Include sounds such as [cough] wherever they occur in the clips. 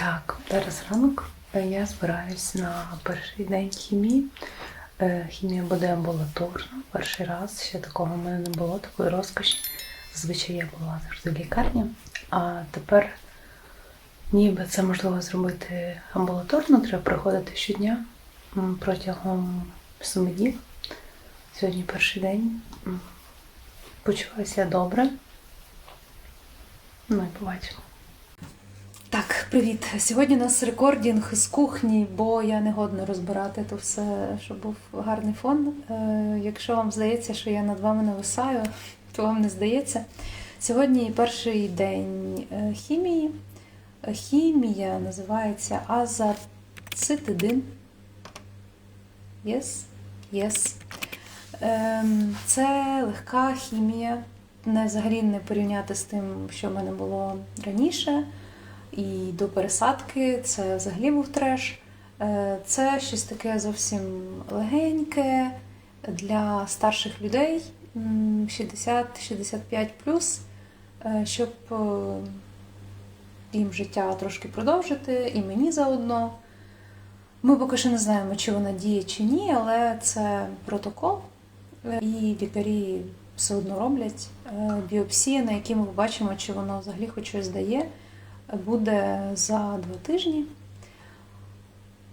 Так, зараз ранок. Е, Я збираюсь на перший день хімії. Е, Хімія буде амбулаторна. Перший раз ще такого в мене не було, такої розкоші. Зазвичай я була завжди в лікарні. А тепер, ніби це можливо зробити амбулаторно, треба приходити щодня протягом семи днів. Сьогодні перший день. Почуваюся добре. Ну і побачимо. Привіт. Сьогодні у нас рекордінг з кухні, бо я не годна розбирати то все, щоб був гарний фон. Е, якщо вам здається, що я над вами нависаю, то вам не здається. Сьогодні перший день е, хімії. Е, Хімія називається азацитидин. Yes? Yes. Ем, Це легка хімія. Не взагалі не порівняти з тим, що в мене було раніше. І до пересадки це взагалі був треш. Е, Це щось таке зовсім легеньке для старших людей 60-65 е, щоб е, їм життя трошки продовжити, і мені заодно. Ми поки що не знаємо, чи вона діє чи ні, але це протокол, і лікарі все одно роблять біопсія, на якій ми побачимо, чи воно взагалі хоч щось дає буде за два тижні.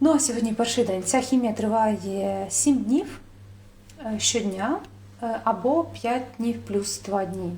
Ну, а сьогодні перший день. Ця хімія триває 7 днів е, щодня е, або 5 днів плюс 2 дні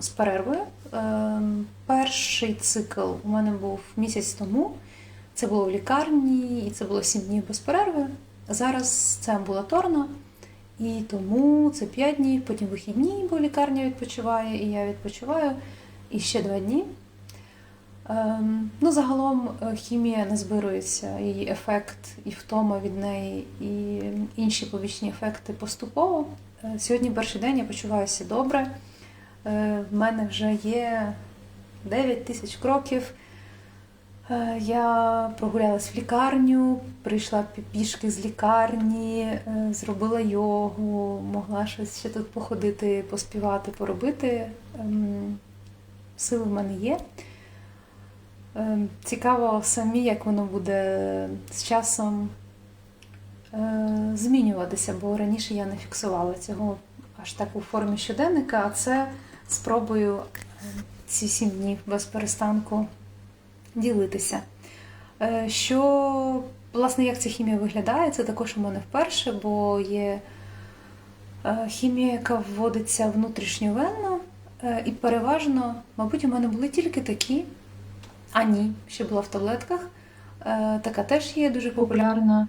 з перервою. Е, Перший цикл у мене був місяць тому. Це було в лікарні, і це було 7 днів без перерви. Зараз це амбулаторно, і тому це 5 днів, потім вихідні, бо лікарня відпочиває, і я відпочиваю, і ще 2 дні. Ем, Ну, загалом е, хімія назбирується, її ефект і втома від неї, і інші побічні ефекти поступово. Е, Сьогодні перший день я почуваюся добре. Е, В мене вже є 9 тисяч кроків. Я прогулялась в лікарню, прийшла пішки з лікарні, зробила йогу, могла щось ще тут походити, поспівати, поробити. Ем, Сили в мене є. Ем, Цікаво самі, як воно буде з часом е, змінюватися, бо раніше я не фіксувала цього аж так у формі щоденника, а це спробую е, ці сім днів без перестанку ділитися. Е, Що, власне, як ця хімія виглядає, це також у мене вперше, бо є е, хімія, яка вводиться внутрішньовенно, і переважно, мабуть, у мене були тільки такі. А ні, ще була в таблетках. Е, така теж є дуже популярна.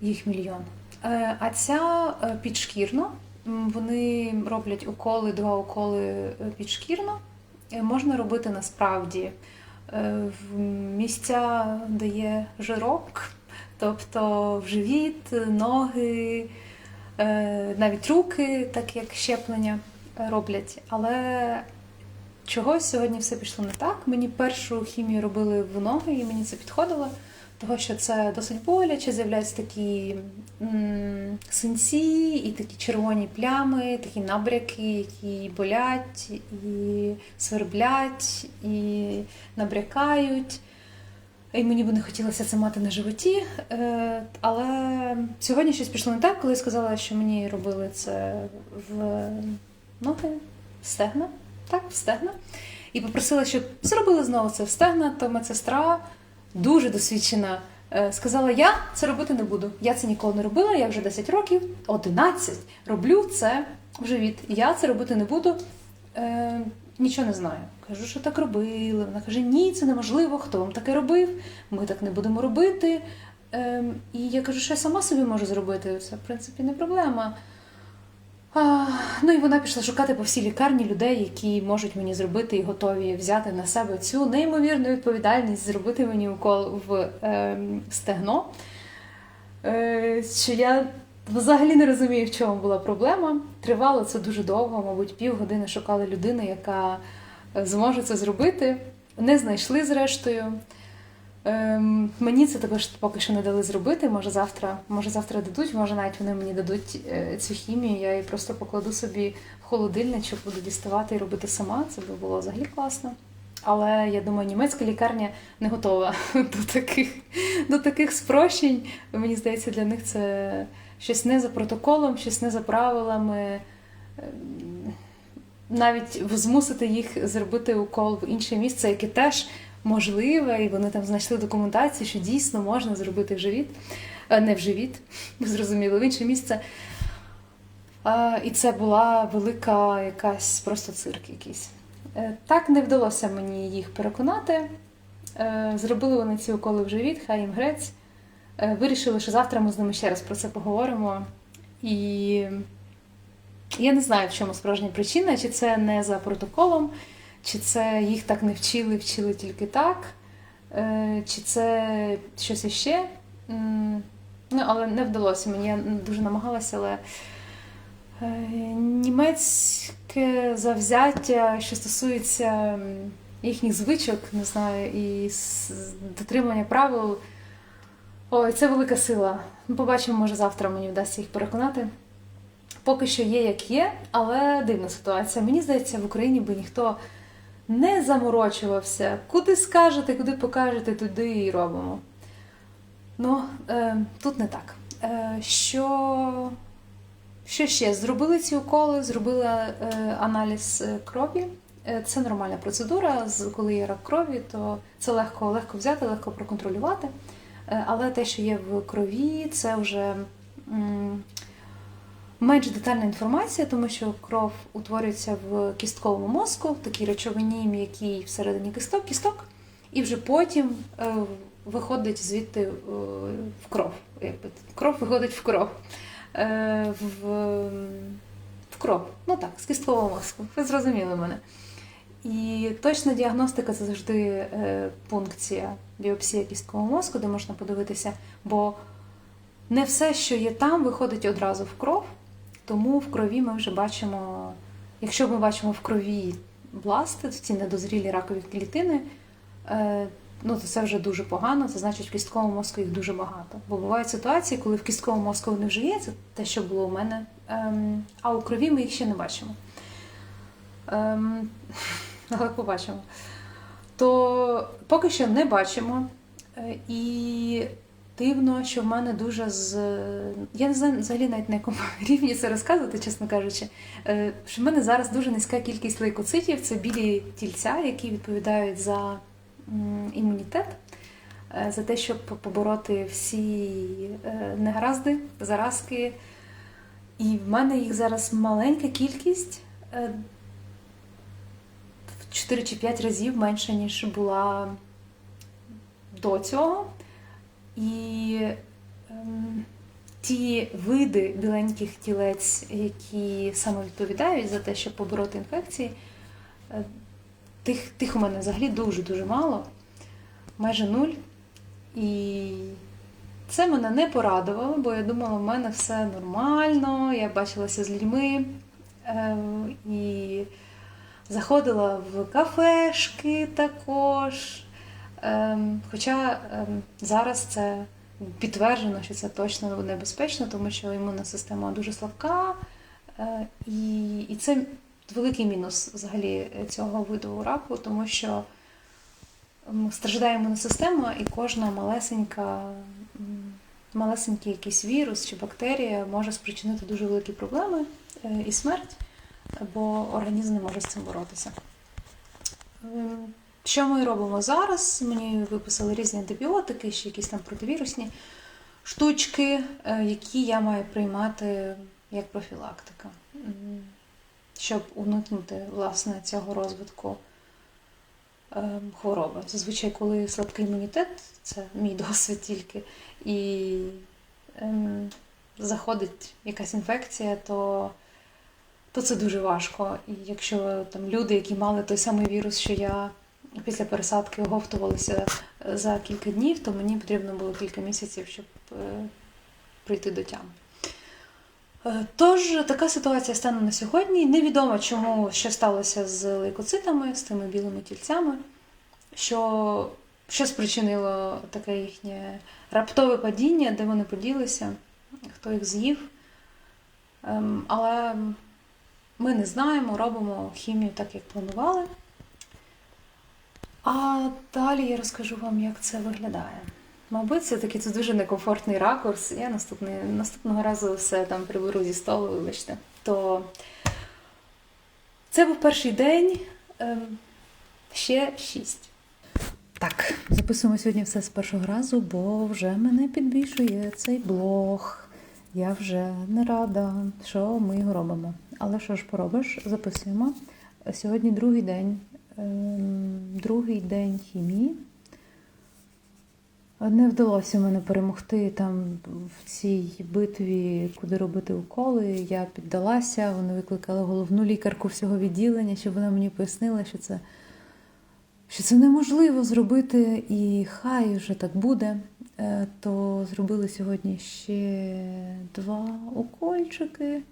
Їх мільйон. Е, а ця е, підшкірно. Вони роблять уколи, два уколи підшкірно. Е, Можна робити насправді в місця, де є жирок, тобто в живіт, ноги, навіть руки, так як щеплення роблять. Але чогось сьогодні все пішло не так. Мені першу хімію робили в ноги, і мені це підходило, тому що це досить боляче, з'являються такі м, синці і такі червоні плями, такі набряки, які болять, і сверблять, і набрякають. І мені би не хотілося це мати на животі. Е, Але сьогодні щось пішло не так, коли я сказала, що мені робили це в ноги, стегна. Так, в стегна. І попросила, щоб зробили знову це в стегна, то медсестра дуже досвідчена. е, Сказала, я це робити не буду. Я це ніколи не робила, я вже 10 років, 11 роблю це в живіт. Я це робити не буду. Е, нічого не знаю. Кажу, що так робили. Вона каже: ні, це неможливо, хто вам таке робив, ми так не будемо робити. Ем, і я кажу, що я сама собі можу зробити. Це, в принципі, не проблема. А, ну і вона пішла шукати по всій лікарні людей, які можуть мені зробити і готові взяти на себе цю неймовірну відповідальність, зробити мені укол в ем, стегно. Е, що я взагалі не розумію, в чому була проблема. Тривало це дуже довго, мабуть, півгодини шукали людину, яка е, зможе це зробити. Не знайшли зрештою. Ем, мені це також поки що не дали зробити. Може завтра, може завтра дадуть, може навіть вони мені дадуть е, цю хімію. Я її просто покладу собі в холодильничок, буду діставати і робити сама. Це би було взагалі класно. Але я думаю, німецька лікарня не готова [laughs] до таких, до таких спрощень. Мені здається, для них це щось не за протоколом, щось не за правилами. Ем, Навіть змусити їх зробити укол в інше місце, яке теж можливе, і вони там знайшли документацію, що дійсно можна зробити в живіт, Е, не в живіт, [laughs] зрозуміло, в інше місце. І це була велика якась просто цирк якийсь. Е, Так не вдалося мені їх переконати. Е, Зробили вони ці уколи в живіт, хай їм грець. Вирішили, що завтра ми з ними ще раз про це поговоримо. І я не знаю, в чому справжня причина, чи це не за протоколом, чи це їх так не вчили, вчили тільки так, е, чи це щось іще. Ну, але не вдалося мені. Я дуже намагалася, але е, німецьке завзяття, що стосується їхніх звичок, не знаю, і дотримання правил. Ой, це велика сила. Ну, Побачимо, може, завтра мені вдасться їх переконати. Поки що є, як є, але дивна ситуація. Мені здається, в Україні би ніхто не заморочувався. Куди скажете, куди покажете, туди і робимо. Ну, е, тут не так. Е, що, що ще? Зробили ці уколи, зробили е, аналіз е, крові. Е, Це нормальна процедура. Коли є рак крові, то це легко, легко взяти, легко проконтролювати. Е, Але те, що є в крові, це вже менш детальна інформація, тому що кров утворюється в кістковому мозку, в такій речовині м'якій всередині кісток, кісток, і вже потім е, виходить звідти е, в кров. Кров виходить в кров. Е, в, в кров. Ну так, з кісткового мозку. Ви зрозуміли мене. І точна діагностика це завжди пункція біопсія кісткового мозку, де можна подивитися, бо не все, що є там, виходить одразу в кров, тому в крові ми вже бачимо, якщо ми бачимо в крові бласти, ці недозрілі ракові клітини, е, ну то це вже дуже погано, це значить в кістковому мозку їх дуже багато. Бо бувають ситуації, коли в кістковому мозку вони вже є, це те, що було у мене, ем, а у крові ми їх ще не бачимо. Ем, [laughs] але побачимо. То поки що не бачимо. Е, І дивно, що в мене дуже з. Я не знаю взагалі навіть на якому [laughs] рівні це розказувати, чесно кажучи. Е, Що в мене зараз дуже низька кількість лейкоцитів, це білі тільця, які відповідають за імунітет, е, за те, щоб побороти всі е, негаразди, заразки. І в мене їх зараз маленька кількість. в 4 чи 5 разів менше, ніж була до цього. І ем, ті види біленьких тілець, які саме відповідають за те, щоб побороти інфекції, е, тих, тих у мене взагалі дуже-дуже мало, майже нуль. І це мене не порадувало, бо я думала, в мене все нормально, я бачилася з людьми. е, І заходила в кафешки також. Ем, Хоча ем, зараз це підтверджено, що це точно небезпечно, тому що імунна система дуже слабка, е, і, і це великий мінус взагалі цього виду раку, тому що м, страждає імунна система, і кожна малесенька, малесенький якийсь вірус чи бактерія може спричинити дуже великі проблеми е, і смерть, бо організм не може з цим боротися. Ем, Що ми робимо зараз? Мені виписали різні антибіотики, ще якісь там противірусні штучки, е, які я маю приймати як профілактика, щоб уникнути власне цього розвитку е, хвороби. Зазвичай, коли слабкий імунітет, це мій [laughs] досвід тільки, і ем, заходить якась інфекція, то то це дуже важко. І якщо там люди, які мали той самий вірус, що я після пересадки оговтувалися е, за кілька днів, то мені потрібно було кілька місяців, щоб е, прийти до тями. Е, Тож така ситуація стане на сьогодні. Невідомо, чому що сталося з лейкоцитами, з тими білими тільцями, що, що спричинило таке їхнє раптове падіння, де вони поділися, хто їх з'їв. Ем, Але ми не знаємо, робимо хімію так, як планували. А далі я розкажу вам, як це виглядає. Мабуть, все-таки це дуже некомфортний ракурс. Я наступний, наступного разу все там приберу зі столу, вибачте. То це був перший день, ем, ще шість. Так, записуємо сьогодні все з першого разу, бо вже мене підбільшує цей блог. Я вже не рада, що ми його робимо. Але що ж поробиш, записуємо. Сьогодні другий день, ем, другий день хімії. Не вдалося мене перемогти там в цій битві, куди робити уколи. Я піддалася, вони викликали головну лікарку всього відділення, щоб вона мені пояснила, що це, що це неможливо зробити, і хай вже так буде. Е, То зробили сьогодні ще два укольчики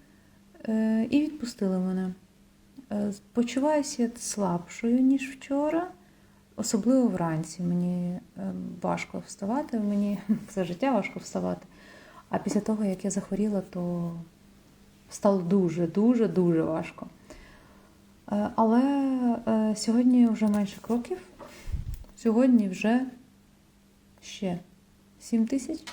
е, і відпустили мене. Е, Почуваюся слабшою, ніж вчора. Особливо вранці мені е, важко вставати, мені [laughs] все життя важко вставати. А після того, як я захворіла, то стало дуже, дуже, важко. Е, Але сьогодні вже менше кроків. Сьогодні вже ще 7 тисяч.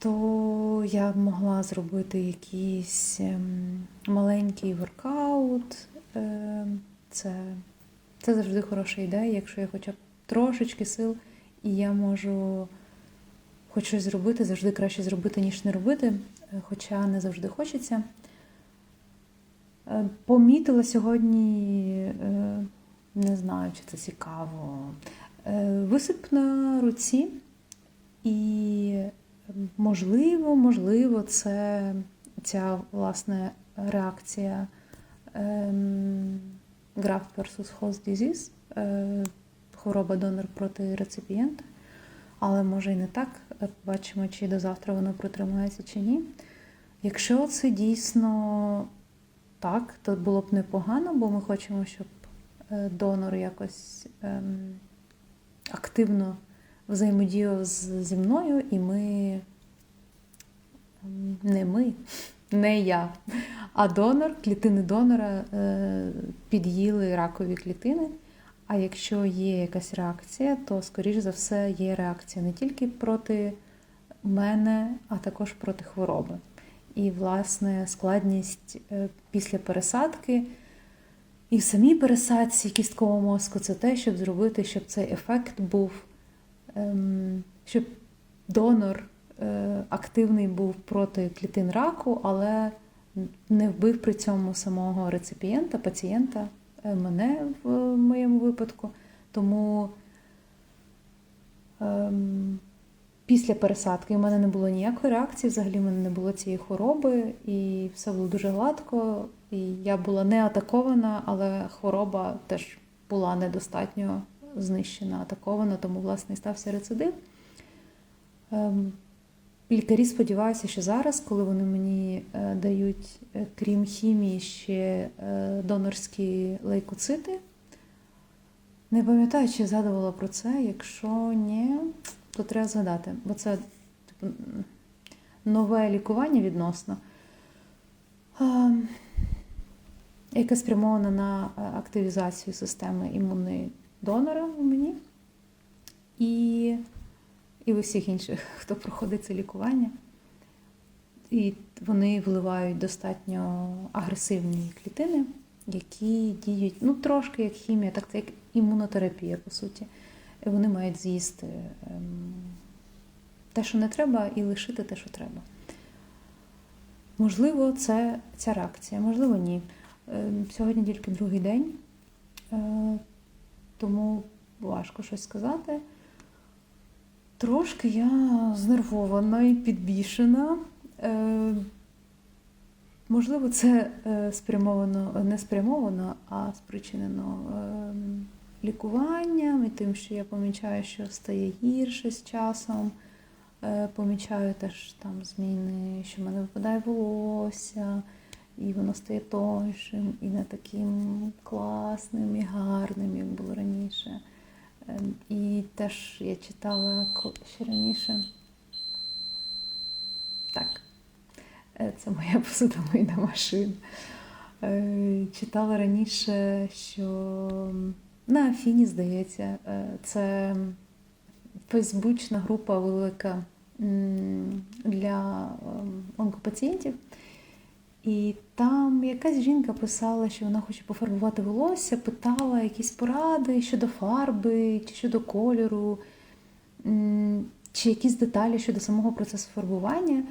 То я б могла зробити якийсь ем, маленький воркаут. Е, Це це завжди хороша ідея, якщо я хоча б трошечки сил, і я можу хоч щось зробити, завжди краще зробити, ніж не робити, е, хоча не завжди хочеться. Е, Помітила сьогодні, не знаю, чи це цікаво, висип на руці, і можливо, можливо, це ця власне реакція. ем, Graft versus Host Disease, е, хвороба донор проти реципієнта. Але може і не так. Бачимо, чи до завтра воно протримається чи ні. Якщо це дійсно так, то було б непогано, бо ми хочемо, щоб е, донор якось ем, активно взаємодіяв зі мною, і ми ем, не ми, [laughs] не я, а донор, клітини донора е, під'їли ракові клітини. А якщо є якась реакція, то, скоріш за все, є реакція не тільки проти мене, а також проти хвороби. І, власне, складність е, після пересадки і в самій пересадці кісткового мозку це те, щоб зробити, щоб цей ефект був, щоб донор е, активний був проти клітин раку, але не вбив при цьому самого реципієнта, пацієнта, е, мене в моєму випадку. Тому ем, після пересадки в мене не було ніякої реакції, взагалі в мене не було цієї хвороби, і все було дуже гладко. І я була не атакована, але хвороба теж була недостатньо знищена, атакована, тому, власне, і стався рецидив. Ем, Лікарі сподіваються, що зараз, коли вони мені е, дають, е, крім хімії, ще е, донорські лейкоцити. Не пам'ятаю, чи згадувала про це. Якщо ні, то треба згадати, бо це типу, нове лікування відносно, е, яке спрямоване на активізацію системи імунної донора у мені. І і в усіх інших, [laughs] хто проходить це лікування. І вони вливають достатньо агресивні клітини, які діють ну, трошки як хімія, так це як імунотерапія, по суті. І вони мають з'їсти ем, те, що не треба, і лишити те, що треба. Можливо, це ця реакція, можливо, ні. Ем, Сьогодні тільки другий день, е, тому важко щось сказати. Трошки я знервована і підбішена. Е, можливо, це е, спрямовано, не спрямовано, а спричинено е, лікуванням і тим, що я помічаю, що стає гірше з часом. Е, помічаю теж там зміни, що в мене випадає волосся, і воно стає тоншим, і не таким класним і гарним, як було раніше. Ем, І теж я читала ще раніше. Так, е, це моя [laughs] посудомийна машина. Е, Читала раніше, що на Афіні, здається, е, це фейсбучна група велика для ем, онкопацієнтів. І там якась жінка писала, що вона хоче пофарбувати волосся, питала якісь поради щодо фарби чи щодо кольору, чи якісь деталі щодо самого процесу фарбування.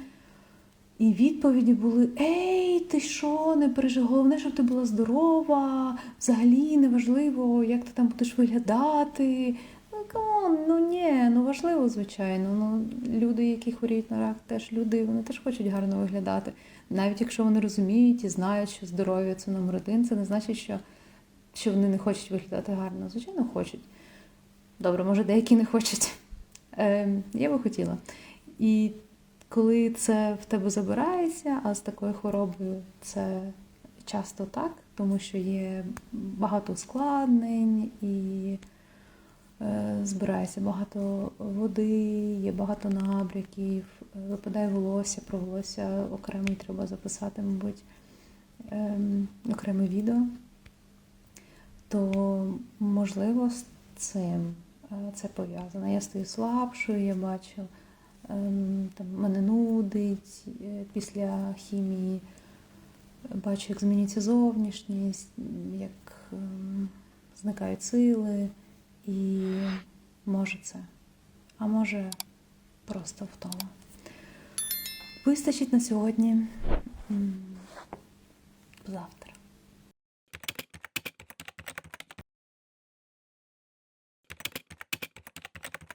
І відповіді були: Ей, ти що, не переживай, головне, щоб ти була здорова, взагалі неважливо, як ти там будеш виглядати. Ну, камон, ну ні, ну важливо, звичайно. Ну, люди, які хворіють на рак, теж люди, вони теж хочуть гарно виглядати. Навіть якщо вони розуміють і знають, що здоров'я це номер один, це не значить, що, що вони не хочуть виглядати гарно. Звичайно, хочуть. Добре, може, деякі не хочуть. Е, я би хотіла. І коли це в тебе забирається, а з такою хворобою це часто так, тому що є багато ускладнень і е, збирається багато води, є багато набряків, випадає волосся, про волосся окремий треба записати, мабуть, ем, окреме відео, то можливо з цим е, це пов'язано. Я стаю слабшою, я бачу, ем, там, мене нудить е, після хімії, бачу, як змінюється зовнішність, як ем, зникають сили, і може це, а може просто втома. Вистачить на сьогодні. Завтра.